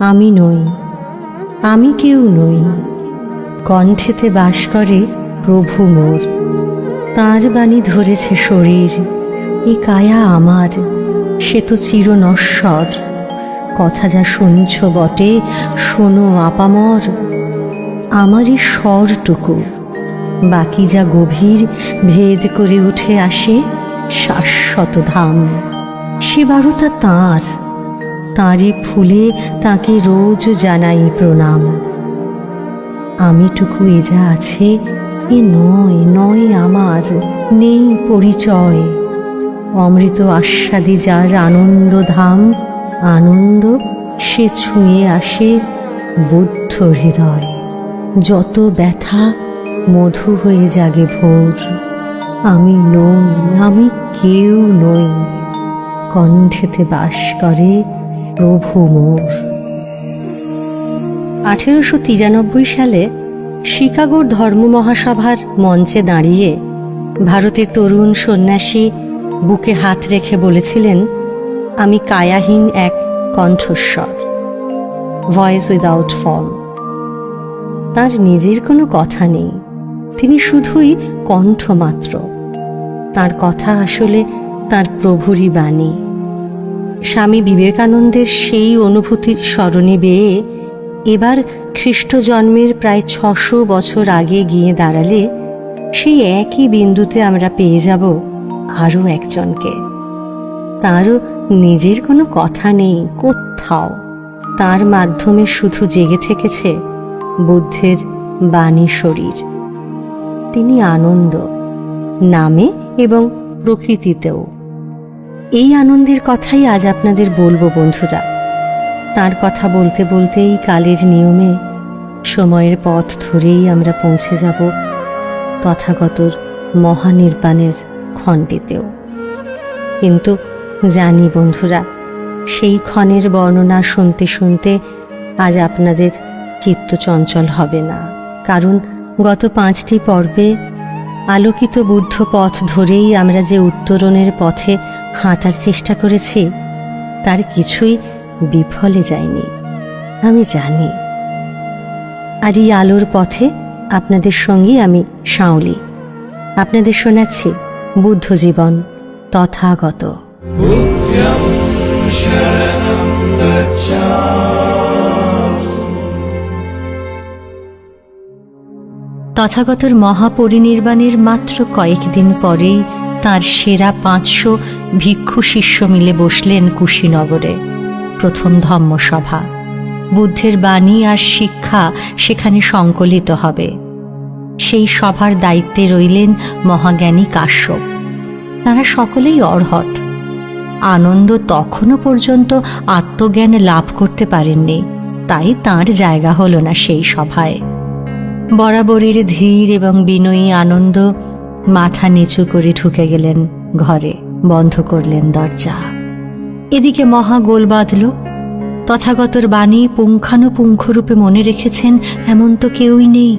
আমি নই, আমি কেউ নই। কণ্ঠেতে বাস করে প্রভু মোর। তাঁর বাণী ধরেছে শরীর, এ কায়া আমার, সে তো চির নশ্বর কথা যা শুনছ বটে, শোনো আপামর। আমারই স্বরটুকু, বাকি যা গভীর ভেদ করে উঠে আসে শাশ্বত ধাম। সে বারোটা তাঁর তাঁরই ফুলে তাকে রোজ জানাই প্রণাম। আমিটুকু এ যা আছে, এ নয় নয় আমার, নেই পরিচয়। অমৃত আস্বাদে যার আনন্দ ধাম, আনন্দ সে ছুঁয়ে আসে বুদ্ধ হৃদয়। যত ব্যথা মধু হয়ে জাগে ভোর, আমি নই, আমি কেউ নই। কণ্ঠেতে বাস করে প্রভু মোর আঠেরোশো তিরানব্বই সালে শিকাগোর ধর্ম মহাসভার মঞ্চে দাঁড়িয়ে ভারতের তরুণ সন্ন্যাসী বুকে হাত রেখে বলেছিলেন, আমি কায়াহীন এক কণ্ঠস্বর ভয়েস উইদাউট ফর্ম তার নিজের কোনো কথা নেই। তিনি শুধুই কণ্ঠ মাত্র। তার কথা আসলে তার প্রভুরই বাণী। স্বামী বিবেকানন্দের সেই অনুভূতির স্মরণে বেয়ে এবার খ্রিস্ট জন্মের প্রায় ছশো বছর আগে গিয়ে দাঁড়ালে সেই একই বিন্দুতে আমরা পেয়ে যাব আরও একজনকে। তারও নিজের কোনো কথা নেই, কোথাও। তার মাধ্যমে শুধু জেগে থেকেছে বুদ্ধের বাণী শরীর। তিনি আনন্দ, নামে এবং প্রকৃতিতেও। এই আনন্দের কথাই আজ আপনাদের বলব, বন্ধুরা। তার কথা বলতে বলতেই কালের নিয়মে সময়ের পথ ধরেই আমরা পৌঁছে যাব তথাগতর মহানির্বাণের খণ্ডেতেও। কিন্তু জানি, বন্ধুরা, সেই ক্ষণের বর্ণনা শুনতে শুনতে আজ আপনাদের চিত্ত চঞ্চল হবে না। কারণ গত পাঁচটি পর্বে আলোকিত বুদ্ধ পথ ধরেই আমরা যে উত্তরণের পথে হাঁটার চেষ্টা করেছি, তার কিছুই বিফলে যায়নি, আমি জানি। আর এই আলোর পথে আপনাদের সঙ্গী আমি শাওলি আপনাদের শোনাচ্ছি বুদ্ধ জীবন তথাগত। তথাগতর মহাপরিনির্বাণের মাত্র কয়েকদিন পরেই তার সেরা পাঁচশো ভিক্ষু শিষ্য মিলে বসলেন কুশীনগরে। প্রথম ধম্মসভা বুদ্ধের বাণী আর শিক্ষা সেখানে সংকলিত হবে। সেই সভার দায়িত্বে রইলেন মহাজ্ঞানী কাশ্যপ। তারা সকলেই অর্হত। আনন্দ তখনও পর্যন্ত আত্মজ্ঞান লাভ করতে পারেননি। তাই তার জায়গা হলো না সেই সভায়। বরাবরের ধীর এবং বিনয়ী আনন্দ মাথা নিচু করে ঢুকে গেলেন ঘরে, বন্ধ করলেন দরজা। এদিকে মহা গোল বাঁধল। তথাগতর বাণী পুঙ্খানুপুঙ্খরূপে মনে রেখেছেন, এমন তো কেউই নেই।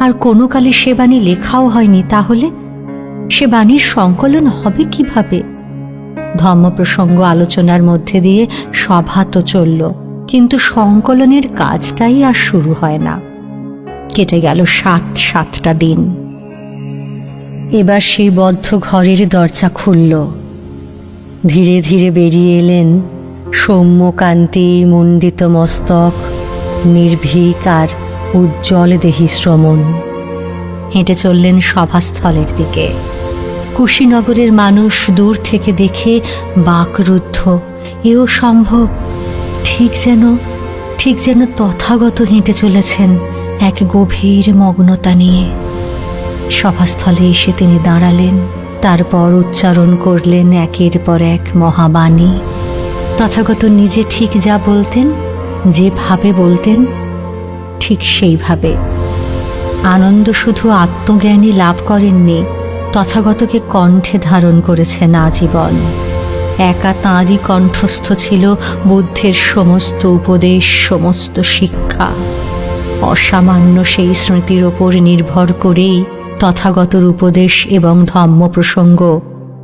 আর কোনো কালে সে বাণী লেখাও হয়নি, তাহলে সে বাণীর সংকলন হবে কীভাবে? ধর্মপ্রসঙ্গ আলোচনার মধ্যে দিয়ে সভা তো চলল, কিন্তু সংকলনের কাজটাই আর শুরু হয় না। কেটে গেল সাত, সাতটা দিন। এবার সেই বদ্ধ ঘরের দরজা খুলল। ধীরে ধীরে বেরিয়ে এলেন সৌম্যকান্তি, মণ্ডিত মস্তক, নির্ভীক আর উজ্জ্বল দেহি শ্রমণ। হেঁটে চললেন সভাস্থলের দিকে। কুশীনগরের মানুষ দূর থেকে দেখে বাকরুদ্ধ, এও সম্ভব, ঠিক যেন ঠিক যেন তথাগত হেঁটে চলেছেন এক গভীর মগ্নতা নিয়ে। সভাস্থলে এসে তিনি দাঁড়ালেন, তারপর উচ্চারণ করলেন একের পর এক মহাবাণী। তথাগত নিজে ঠিক যা বলতেন, যেভাবে বলতেন, ঠিক সেইভাবে। আনন্দ শুধু আত্মজ্ঞানী লাভ করেননি, তথাগতকে কণ্ঠে ধারণ করেছেন আজীবন। একা তাঁরই কণ্ঠস্থ ছিল বুদ্ধের সমস্ত উপদেশ, সমস্ত শিক্ষা। অসামান্য সেই স্মৃতির ওপর নির্ভর করেই তথাগতর উপদেশ এবং ধম্ম প্রসঙ্গ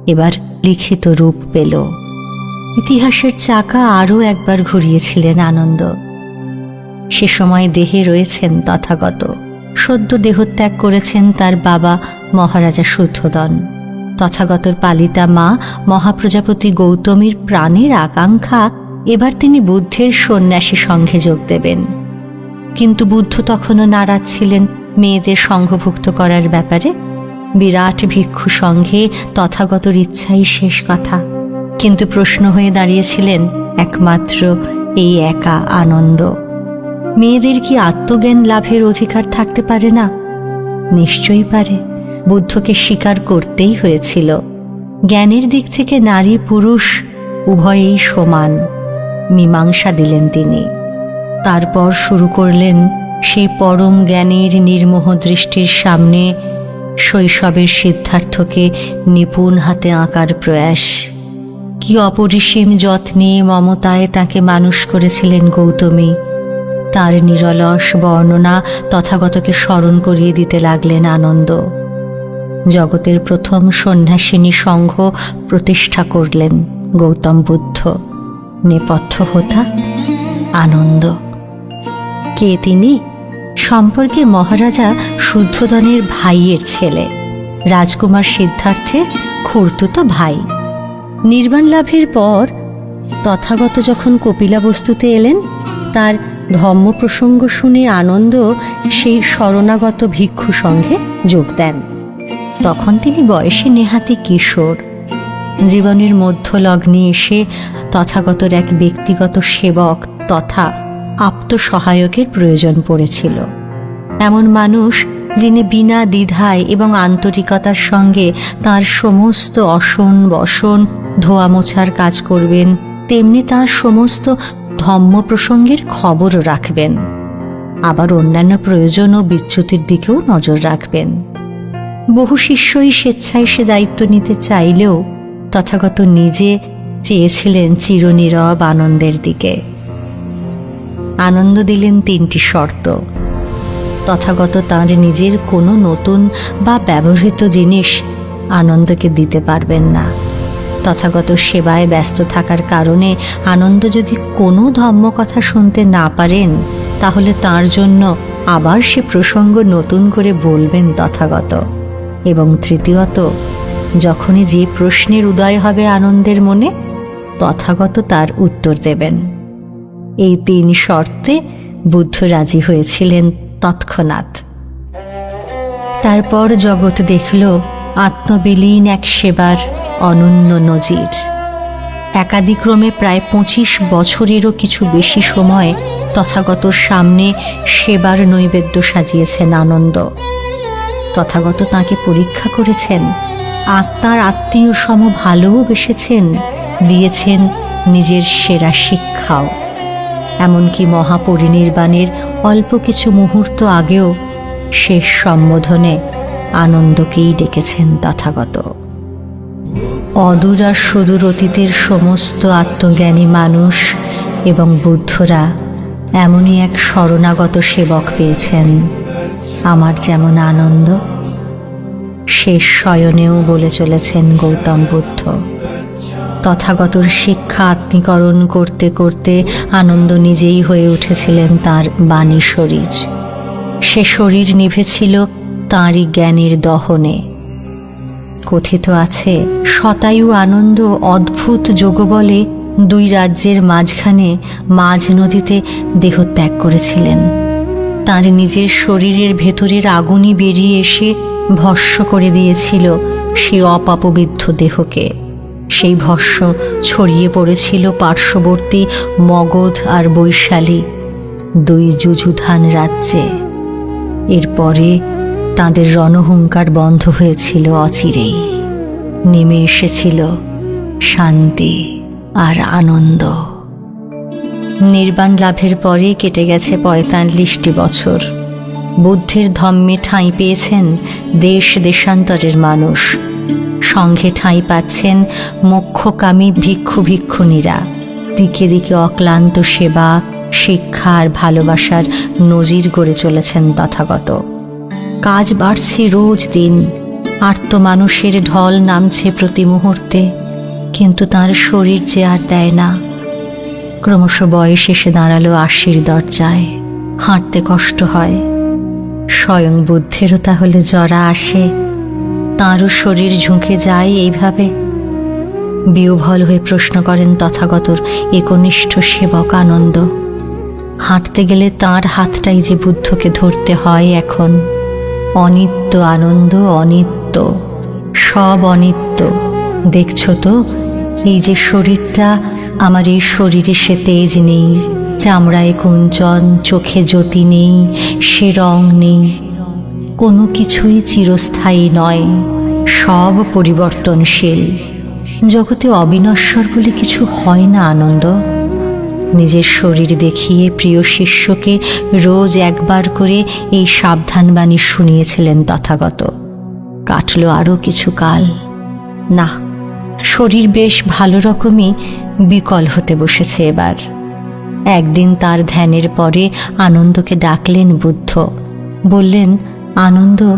এবার লিখিত রূপ পেল। ইতিহাসের চাকা আরও একবার ঘুরিয়েছিলেন আনন্দ। সে সময় দেহে রয়েছেন তথাগত। সদ্য দেহত্যাগ করেছেন তার বাবা মহারাজা শুদ্ধোদন। তথাগতর পালিতা মা মহাপ্রজাপতি গৌতমীর প্রাণের আকাঙ্ক্ষা এবার তিনি বুদ্ধের সন্ন্যাসী সঙ্ঘে যোগ দেবেন। কিন্তু বুদ্ধ তখনও নারাজ ছিলেন মেয়েদের সংঘভুক্ত করার ব্যাপারে বিরাট ভিক্ষু সঙ্ঘে তথাগতর ইচ্ছাই শেষ কথা। কিন্তু প্রশ্ন হয়ে দাঁড়িয়েছিলেন একমাত্র এই একা আনন্দ। মেয়েদের কি আত্মজ্ঞান লাভের অধিকার থাকতে পারে না? নিশ্চয়ই পারে। বুদ্ধকে স্বীকার করতেই হয়েছিল। জ্ঞানের দিক থেকে নারী পুরুষ উভয়েই সমান। মীমাংসা দিলেন তিনি। তারপর শুরু করলেন সেই পরম জ্ঞানের নির্মোহ দৃষ্টির সামনে শৈশবের সিদ্ধার্থকে নিপুণ হাতে আঁকার প্রয়াস। কি অপরিসীম যত্নে মমতায় তাকে মানুষ করেছিলেন গৌতমী। তার নিরলস বর্ণনা তথাগতকে স্মরণ করিয়ে দিতে লাগলেন আনন্দ। জগতের প্রথম সন্ন্যাসিনী সংঘ প্রতিষ্ঠা করলেন গৌতম বুদ্ধ। নেপথ্য হোতা আনন্দ। কে তিনি? সম্পর্কে মহারাজা শুদ্ধোদনের ভাইয়ের ছেলে। রাজকুমার সিদ্ধার্থের খুড়তুতো ভাই। নির্বাণ লাভের পর তথাগত যখন কপিলাবস্তুতে এলেন, তার ধম্ম প্রসঙ্গ শুনে আনন্দ সেই শরণাগত ভিক্ষু সঙ্গে যোগ দেন। তখন তিনি বয়সে নেহাতি কিশোর। জীবনের মধ্যলগ্নে এসে তথাগতর এক ব্যক্তিগত সেবক তথা আপ্তসহায়কের প্রয়োজন পড়েছিল। এমন মানুষ যিনি বিনা দ্বিধায় এবং আন্তরিকতার সঙ্গে তার সমস্ত অসন বসন, ধোয়া মোছার কাজ করবেন, তেমনি তার সমস্ত ধম্ম প্রসঙ্গের খবরও রাখবেন। আবার অন্যান্য প্রয়োজন ও বিচ্যুতির দিকেও নজর রাখবেন। বহু শিষ্যই স্বেচ্ছায় সে দায়িত্ব নিতে চাইলেও তথাগত নিজে চেয়েছিলেন চিরনীরব আনন্দের দিকে। আনন্দ দিলেন তিনটি শর্ত। তথাগত তাঁর নিজের কোনো নতুন বা ব্যবহৃত জিনিস আনন্দকে দিতে পারবেন না। তথাগত সেবায় ব্যস্ত থাকার কারণে আনন্দ যদি কোনো ধর্ম কথা শুনতে না পারেন, তাহলে তার জন্য আবার সে প্রসঙ্গ নতুন করে বলবেন তথাগত। এবং তৃতীয়ত, যখনই যে প্রশ্নের উদয় হবে আনন্দের মনে, তথাগত তার উত্তর দেবেন। এই তিন শর্তে বুদ্ধ রাজি হয়েছিলেন তৎক্ষণাৎ। তারপর জগৎ দেখল আত্মবিলীন এক সেবার অনন্য নজির। একাদিক্রমে প্রায় পঁচিশ বছরেরও কিছু বেশি সময় তথাগত সামনে সেবার নৈবেদ্য সাজিয়েছেন আনন্দ। তথাগত তাকে পরীক্ষা করেছেন, আত্মার আত্মীয় সম ভালোও বেসেছেন, দিয়েছেন নিজের সেরা শিক্ষাও। এমনকি মহাপরিনির্বাণের অল্প কিছু মুহূর্ত আগেও শেষ সম্বোধনে আনন্দকেই ডেকেছেন তথাগত। অদূর আর সুদূর অতীতের সমস্ত আত্মজ্ঞানী মানুষ এবং বুদ্ধরা এমনই এক শরণাগত সেবক পেয়েছেন। আমার যেমন আনন্দ, শেষ শয়নেও বলে চলেছেন গৌতম বুদ্ধ। তথাগতর শিক্ষা আত্মীকরণ করতে করতে আনন্দ নিজেই হয়ে উঠেছিলেন তার বাণী শরীর। সে শরীর নিভেছিল তাঁরই জ্ঞানের দহনে। কথিত আছে, শতায়ু আনন্দ অদ্ভুত যোগবলে দুই রাজ্যের মাঝখানে মাঝ নদীতে দেহত্যাগ করেছিলেন। তার নিজের শরীরের ভেতরের আগুনই বেরিয়ে এসে ভস্য করে দিয়েছিল সে অপাপবিদ্ধ দেহকে। সেই ভস্য ছড়িয়ে পড়েছিল পার্শ্ববর্তী মগধ আর বৈশালী, দুই যুযুধান রাজ্যে। এরপরে তাদের রণহুঙ্কার বন্ধ হয়েছিল অচিরেই। নেমে এসেছিল শান্তি আর আনন্দ। নির্বাণ লাভের পরে কেটে গেছে পঁয়তাল্লিশটি বছর। বুদ্ধের ধম্মে ঠাঁই পেয়েছেন দেশ দেশান্তরের মানুষ। সঙ্ঘে ঠাঁই পাচ্ছেন মোক্ষকামী ভিক্ষু ভিক্ষুণীরা। দিকে দিকে অক্লান্ত সেবা, শিক্ষা আর ভালোবাসার নজির গড়ে চলেছেন তথাগত। কাজ বাড়ছে রোজ দিন আর্ত মানুষের ঢল নামছে প্রতি মুহূর্তে, কিন্তু তার শরীর যে আর দেয় না। ক্রমশ বয়স এসে দাঁড়াল আশির দরজায়। হাঁটতে কষ্ট হয়। স্বয়ং বুদ্ধেরও তাহলে জরা আসে। তাঁরও শরীর ঝুঁকে যায় এইভাবে। বিহ্বল হয়ে প্রশ্ন করেন তথাগতর একনিষ্ঠ সেবক আনন্দ হাঁটতে গেলে তার হাতটাই যে বুদ্ধকে ধরতে হয় এখন। অনিত্য আনন্দ, অনিত্য, সব অনিত্য। দেখছ তো, এই যে শরীরটা, আমার এই শরীরে সে তেজ নেই, চামড়ায় কুঞ্চন চোখে জ্যোতি নেই, সে রং নেই। কোনো কিছুই চিরস্থায়ী নয়, সব পরিবর্তনশীল। জগতে অবিনশ্বর বলে কিছু হয় না আনন্দ। নিজের শরীর দেখিয়ে প্রিয় শিষ্যকে রোজ একবার করে এই সাবধানবাণী শুনিয়েছিলেন তথাগত। কাটল আরও কিছু কাল। না, শরীর বেশ ভালো রকমই বিকল হতে বসেছে এবার। একদিন তার ধ্যানের পরে আনন্দকে ডাকলেন বুদ্ধ। বললেন আনন্দ,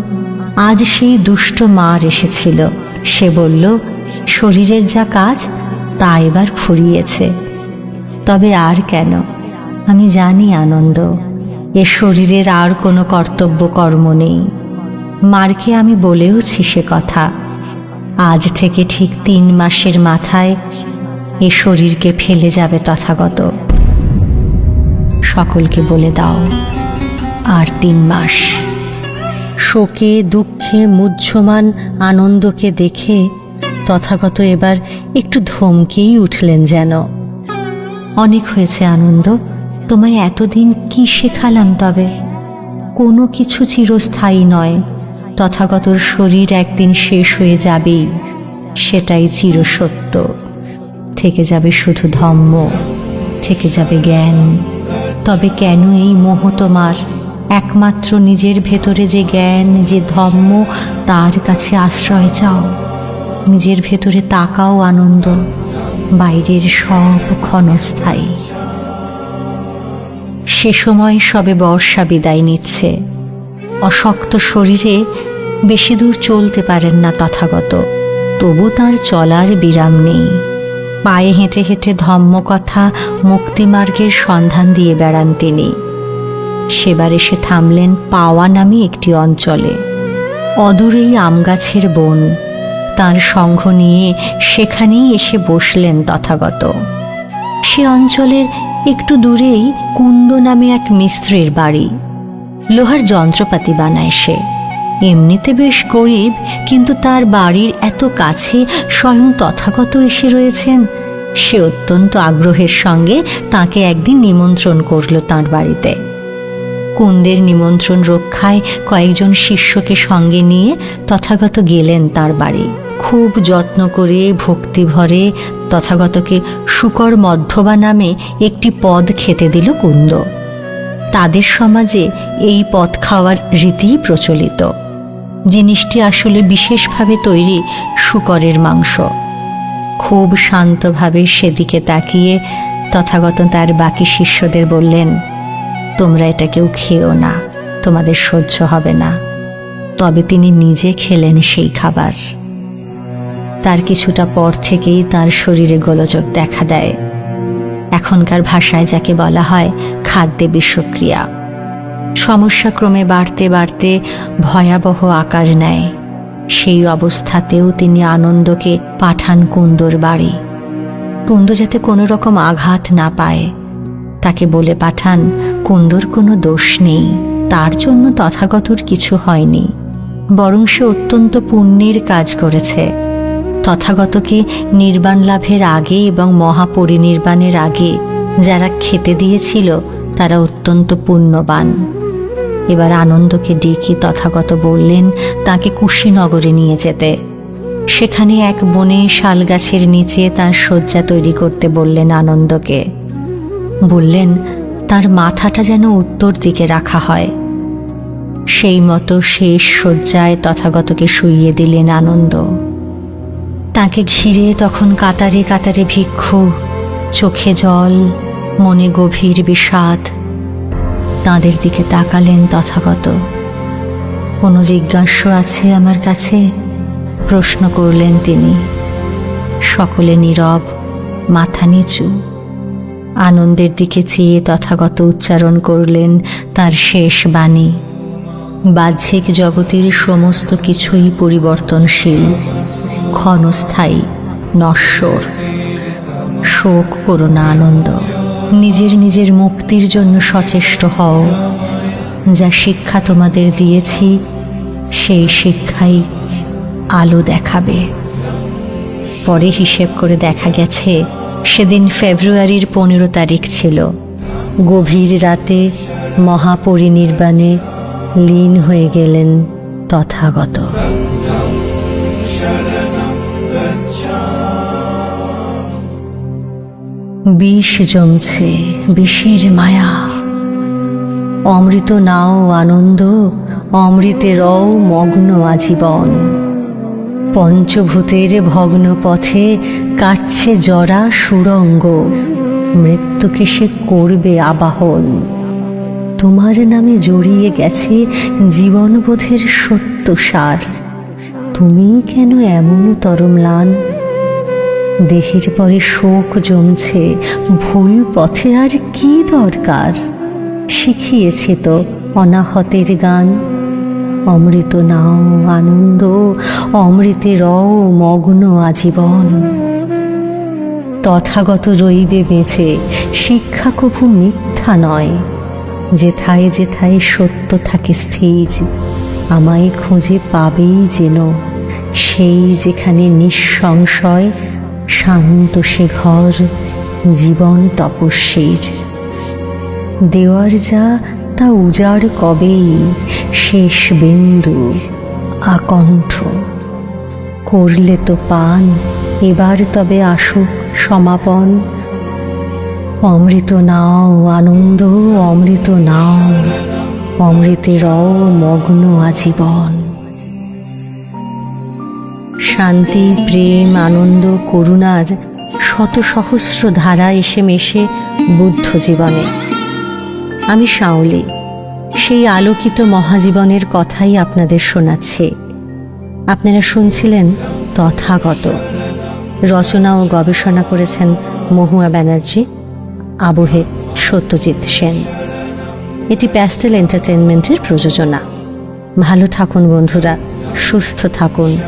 আজ সেই দুষ্ট মার এসেছিল। সে বলল, শরীরের যা কাজ, তা এবার ফুরিয়েছে। তবে আর কেন? আমি জানি আনন্দ, এ শরীরের আর কোনো কর্তব্য কর্ম নেই। মারকে আমি বলেওছি সে কথা। আজ থেকে ঠিক তিন মাসের মাথায় এ শরীরকে ফেলে যাবে তথাগত। সকলকে বলে দাও, আর তিন মাস শোকে, দুঃখে, মুহ্যমান, আনন্দকে দেখে তথাগত এবার একটু ধমকেই উঠলেন যেন। অনেক হয়েছে আনন্দ। তোমায় এতদিন কি শেখালাম তবে? কোনো কিছু চিরস্থায়ী নয়। তথাগতর শরীর একদিন শেষ হয়ে যাবেই। সেটাই চিরসত্য। থেকে যাবে শুধু ধম্ম। থেকে যাবে জ্ঞান। তবে কেন এই মোহ তোমার? একমাত্র নিজের ভেতরে যে জ্ঞান, যে ধম্ম তার কাছে আশ্রয় চাও। নিজের ভেতরে তাকাও আনন্দ, বাইরের সব ক্ষণস্থায়ী। সে সময় সবে বর্ষা বিদায় নিচ্ছে। অশক্ত শরীরে বেশি দূর চলতে পারেন না তথাগত, তবু তার চলার বিরাম নেই। পায়ে হেঁটে হেঁটে ধম্মকথা মুক্তিমার্গের সন্ধান দিয়ে বেড়ান তিনি। সেবার এসে থামলেন পাওয়া নামে একটি অঞ্চলে। অদূরেই আমগাছের বন। তার সঙ্ঘ নিয়ে সেখানেই এসে বসলেন তথাগত। সে অঞ্চলের একটু দূরেই কুন্দ নামে এক মিস্ত্রির বাড়ি। লোহার যন্ত্রপাতি বানায় সে। এমনিতে বেশ গরিব, কিন্তু তার বাড়ির এত কাছে স্বয়ং তথাগত এসে রয়েছেন। সে অত্যন্ত আগ্রহের সঙ্গে তাকে একদিন নিমন্ত্রণ করল তাঁর বাড়িতে। কুন্দের নিমন্ত্রণ রক্ষায় কয়েকজন শিষ্যকে সঙ্গে নিয়ে তথাগত গেলেন তার বাড়ি। খুব যত্ন করে, ভক্তি ভরে তথাগতকে শুকর মধ্যবা নামে একটি পদ খেতে দিল কুন্দ। তাদের সমাজে এই পদ খাওয়ার রীতিই প্রচলিত। জিনিসটি আসলে বিশেষভাবে তৈরি শুকরের মাংস। খুব শান্তভাবে সেদিকে তাকিয়ে তথাগত তার বাকি শিষ্যদের বললেন তোমরা এটা কেউ খেও না, তোমাদের সহ্য হবে না। তবে তিনি নিজে খেলেন সেই খাবার। তার কিছুটা পর থেকেই তার শরীরে গোলযোগ দেখা দেয়। এখনকার ভাষায় যাকে বলা হয় খাদ্যে বিষক্রিয়া। সমস্যা ক্রমে বাড়তে বাড়তে ভয়াবহ আকার নেয়। সেই অবস্থাতেও তিনি আনন্দকে পাঠান কুন্দর বাড়ি। কুন্দ যাতে কোনো রকম আঘাত না পায়, তাকে বলে পাঠান কুন্দর কোনো দোষ নেই। তার জন্য তথাগতর কিছু হয়নি। বরং সে অত্যন্ত পুণ্যের কাজ করেছে। তথাগতকে নির্বাণ লাভের আগে এবং মহাপরিনির্বাণের আগে যারা খেতে দিয়েছিল, তারা অত্যন্ত পুণ্যবান। এবার আনন্দকে ডেকে তথাগত বললেন, তাকে কুশীনগরে নিয়ে যেতে। সেখানে এক বনে শাল গাছের নিচে তার শয্যা তৈরি করতে বললেন আনন্দকে। বললেন তার মাথাটা যেন উত্তর দিকে রাখা হয়। সেই মতো শেষ শয্যায় তথাগতকে শুইয়ে দিলেন আনন্দ। তাকে ঘিরে তখন কাতারে কাতারে ভিক্ষু, চোখে জল, মনে গভীর বিষাদ। তাঁদের দিকে তাকালেন তথাগত। কোনো জিজ্ঞাস্য আছে আমার কাছে? প্রশ্ন করলেন তিনি। সকলে নীরব, মাথা নিচু। আনন্দের দিকে চেয়ে তথাগত উচ্চারণ করলেন তার শেষ বাণী। বাহ্যিক জগতের সমস্ত কিছুই পরিবর্তনশীল, ক্ষণস্থায়ী, নশ্বর। শোক করো না আনন্দ, নিজের নিজের মুক্তির জন্য সচেষ্ট হও। যা শিক্ষা তোমাদের দিয়েছি, সেই শিক্ষাই আলো দেখাবে। পরে হিসেব করে দেখা গেছে সেদিন ফেব্রুয়ারির পনেরো তারিখ ছিল। গভীর রাতে মহাপরিনির্বাণে লীন হয়ে গেলেন তথাগত। বিষ জমছে, বিষের মায়া। অমৃত নাও আনন্দ অমৃতেরও মগ্ন আজীবন। পঞ্চভূতের ভগ্ন পথে কাটছে জরা সুরঙ্গ। মৃত্যুকে সে করবে আবাহন। তোমার নামে জড়িয়ে গেছে জীবনবোধের সত্য সার তুমি কেন এমন তরমলান? দেহের পরে শোক জমছে, ভুল পথে আর কি দরকার? শিখিয়েছে তো অনাহতের গান। অমৃত নাও আনন্দ অমৃতের মগ্ন আজীবন। তথাগত রইবে বেঁচে, শিক্ষা কভু মিথ্যা নয়। যেথায় যেথায় সত্য থাকে স্থির, আমায় খুঁজে পাবেই যেন। সেই যেখানে নিঃসংশয়, শান্ত সে ঘর, জীবন তপস্বীর। দেওয়ার যা, তা উজাড় কবেই? শেষ বিন্দু, আকণ্ঠ। করলে তো পান, এবার তবে আসুক সমাপন। অমৃত নাও, আনন্দ, অমৃত নাও, অমৃতের মগ্ন আজীবন। শান্তি, প্রেম, আনন্দ, করুণার শত সহস্র ধারা এসে মেশে বুদ্ধ জীবনে। আমি শাওলি। সেই আলোকিত মহাজীবনের কথাই আপনাদের শোনাচ্ছে। আপনারা শুনছিলেন তথাগত। রচনা ও গবেষণা করেছেন মহুয়া ব্যানার্জি, আবহে সত্যজিৎ সেন। এটি প্যাস্টেল এন্টারটেনমেন্টের প্রযোজনা। ভালো থাকুন বন্ধুরা, সুস্থ থাকুন,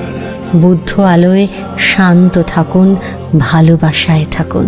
বুদ্ধ আলোয় শান্ত থাকুন, ভালোবাসায় থাকুন।